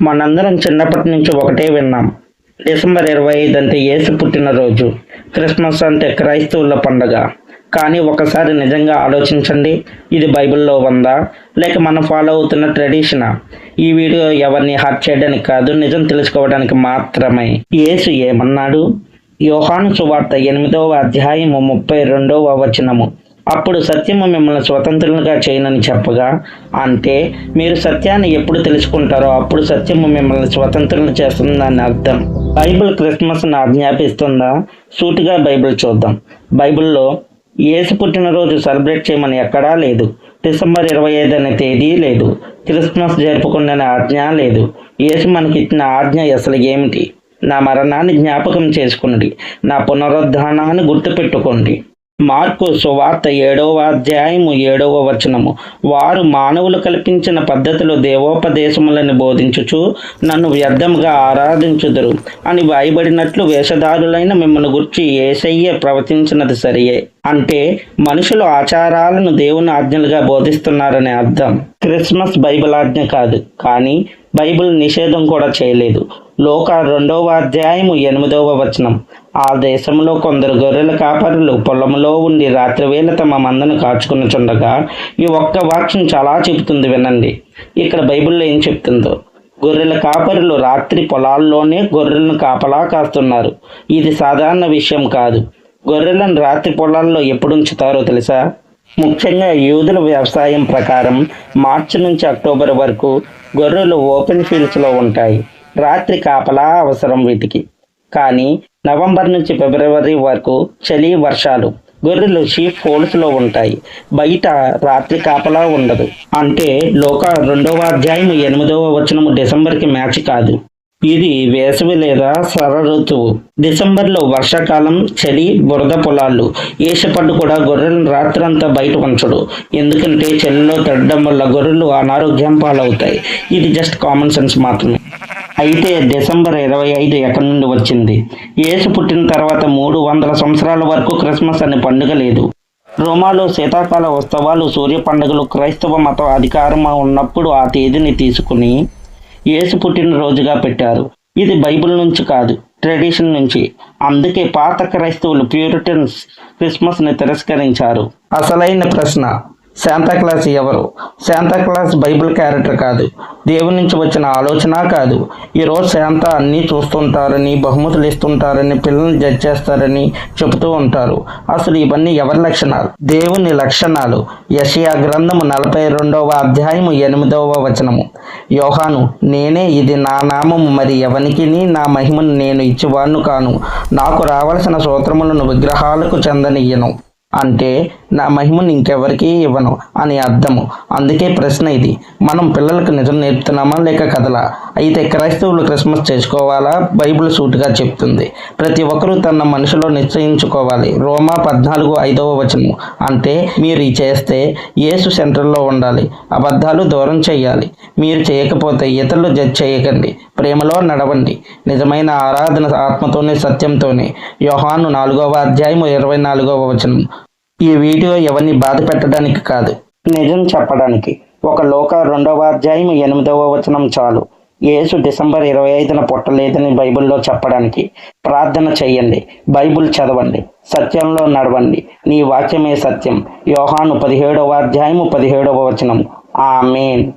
మనందరం చిన్నప్పటి నుంచి ఒకటే విన్నాం. డిసెంబర్ ఇరవై ఐదు అంటే యేసు పుట్టినరోజు క్రిస్మస్ అంటే క్రైస్తవుల పండగ. కానీ ఒకసారి నిజంగా ఆలోచించండి ఇది బైబిల్లో ఉందా? లేక మనం ఫాలో అవుతున్న ట్రెడిషనా? ఈ వీడియో ఎవరిని హర్ట్ చేయడానికి కాదు నిజం తెలుసుకోవడానికి మాత్రమే. యేసు ఏమన్నాడు? యోహాను సువార్త ఎనిమిదవ అధ్యాయము ముప్పై రెండవ వచనము. అప్పుడు సత్యము మిమ్మల్ని స్వతంత్రులుగా చేయనని చెప్పగా అంటే మీరు సత్యాన్ని ఎప్పుడు తెలుసుకుంటారో అప్పుడు సత్యము మిమ్మల్ని స్వతంత్రులు చేస్తుందని అర్థం. బైబిల్ క్రిస్మస్ను ఆజ్ఞాపిస్తుందా? సూటిగా బైబిల్ చూద్దాం. బైబిల్లో ఏసు పుట్టినరోజు సెలబ్రేట్ చేయమని ఎక్కడా లేదు. డిసెంబర్ ఇరవై ఐదు అనే తేదీ లేదు. క్రిస్మస్ జరుపుకుండనే ఆజ్ఞ లేదు. యేసు మనకి ఇచ్చిన ఆజ్ఞ అసలు ఏమిటి? నా మరణాన్ని జ్ఞాపకం చేసుకున్నది నా పునరుద్ధానాన్ని గుర్తుపెట్టుకోండి. మార్కు సువార్త ఏడవ అధ్యాయము ఏడవ వచనము. వారు మానవులు కల్పించిన పద్ధతిలో దేవోపదేశములను బోధించుచు నన్ను వ్యర్థముగా ఆరాధించుదురు అని వాయబడినట్లు వేషధారులైన మిమ్మల్ని గుర్చి ఏసయ్య ప్రవచించినది సరియే. అంటే మనుషులు ఆచారాలను దేవుని ఆజ్ఞలుగా బోధిస్తున్నారనే అర్థం. క్రిస్మస్ బైబిల్ ఆజ్ఞ కాదు. కానీ బైబిల్ నిషేధం కూడా చేయలేదు. లోక రెండవ అధ్యాయము ఎనిమిదవ వచనం. ఆ దేశంలో కొందరు గొర్రెల కాపరులు పొలంలో ఉండి రాత్రివేళ తమ మందను కాచుకునిచుండగా ఈ ఒక్క వాక్యం చాలా చెబుతుంది వినండి. ఇక్కడ బైబిల్లో ఏం చెప్తుందో? గొర్రెల కాపరులు రాత్రి పొలాల్లోనే గొర్రెలను కాపలా కాస్తున్నారు. ఇది సాధారణ విషయం కాదు. గొర్రెలను రాత్రి పొలాల్లో ఎప్పుడు ఉంచుతారో తెలుసా? ముఖ్యంగా యూదుల వ్యవసాయం ప్రకారం మార్చి నుంచి అక్టోబర్ వరకు గొర్రెలు ఓపెన్ ఫీల్డ్స్లో ఉంటాయి. రాత్రి కాపలా అవసరం వీటికి. కానీ నవంబర్ నుంచి ఫిబ్రవరి వరకు చలి వర్షాలు గొర్రెలు షీప్ హోల్స్లో ఉంటాయి. బయట రాత్రి కాపలా ఉండదు. అంటే లోక రెండవ అధ్యాయం ఎనిమిదవ వచనము డిసెంబర్కి మ్యాచ్ కాదు. ఇది వేసవి లేదా శర ఋతువు. డిసెంబర్లో వర్షాకాలం చలి బురద పొలాలు. ఏషపడ్డు కూడా గొర్రెలను రాత్రంతా బయట ఉంచడు. ఎందుకంటే చలిలో తడడం వల్ల గొర్రెలు అనారోగ్యం పాలవుతాయి. ఇది జస్ట్ కామన్ సెన్స్ మాత్రమే. అయితే డిసెంబర్ ఇరవై ఐదు ఎక్కడి నుండి వచ్చింది? యేసు పుట్టిన తర్వాత మూడు వందల సంవత్సరాల వరకు క్రిస్మస్ అనే పండుగ లేదు. రోమాలో శీతాకాల ఉత్సవాలు సూర్య పండుగలు క్రైస్తవ మతం అధికారం ఉన్నప్పుడు ఆ తేదీని తీసుకుని యేసు పుట్టిన రోజుగా పెట్టారు. ఇది బైబిల్ నుంచి కాదు ట్రెడిషన్ నుంచి. అందుకే పాత క్రైస్తవులు ప్యూరిటన్స్ క్రిస్మస్ని తిరస్కరించారు. అసలైన ప్రశ్న శాంతాక్లాస్ ఎవరు? శాంతాక్లాస్ బైబిల్ క్యారెక్టర్ కాదు. దేవుని నుంచి వచ్చిన ఆలోచన కాదు. ఈరోజు శాంత అన్నీ చూస్తుంటారని బహుమతులు ఇస్తుంటారని పిల్లల్ని జడ్జ్ చేస్తారని చెబుతూ ఉంటారు. అసలు ఇవన్నీ ఎవరి లక్షణాలు? దేవుని లక్షణాలు. యషియా గ్రంథము నలభై రెండవ అధ్యాయము ఎనిమిదవ వచనము. యోహాను నేనే ఇది నా నామము మరి ఎవనికి నా మహిమను నేను ఇచ్చేవాడును కాను. నాకు రావలసిన సూత్రములను విగ్రహాలకు చెందనియ్యను. అంటే నా మహిమను ఇంకెవరికీ ఇవ్వను అని అర్థము. అందుకే ప్రశ్న ఇది. మనం పిల్లలకు నిజం నేర్పుతున్నామా లేక కథలా? అయితే క్రైస్తవులు క్రిస్మస్ చేసుకోవాలా? బైబిల్ సూటుగా చెప్తుంది. ప్రతి ఒక్కరూ తన మనసులో నిశ్చయించుకోవాలి. రోమా పద్నాలుగు ఐదవ వచనము. అంటే మీరు ఈ చేస్తే యేసు సెంటర్లో ఉండాలి. అబద్ధాలు దూరం చేయాలి. మీరు చేయకపోతే ఇతరులు జడ్జ్ చేయకండి. ప్రేమలో నడవండి. నిజమైన ఆరాధన ఆత్మతోనే సత్యంతోనే. యోహాను నాలుగవ అధ్యాయము ఇరవై నాలుగవ వచనం. ఈ వీడియో ఎవరిని బాధ పెట్టడానికి కాదు నిజం చెప్పడానికి. ఒక లోక రెండవ అధ్యాయం ఎనిమిదవ వచనం చాలు. యేసు డిసెంబర్ ఇరవై ఐదున పుట్టలేదని బైబిల్లో చెప్పడానికి ప్రార్థన చెయ్యండి బైబిల్ చదవండి. సత్యంలో నడవండి. నీ వాక్యమే సత్యం. యోహాను పదిహేడవ అధ్యాయము పదిహేడవ వచనం. ఆ మెయిన్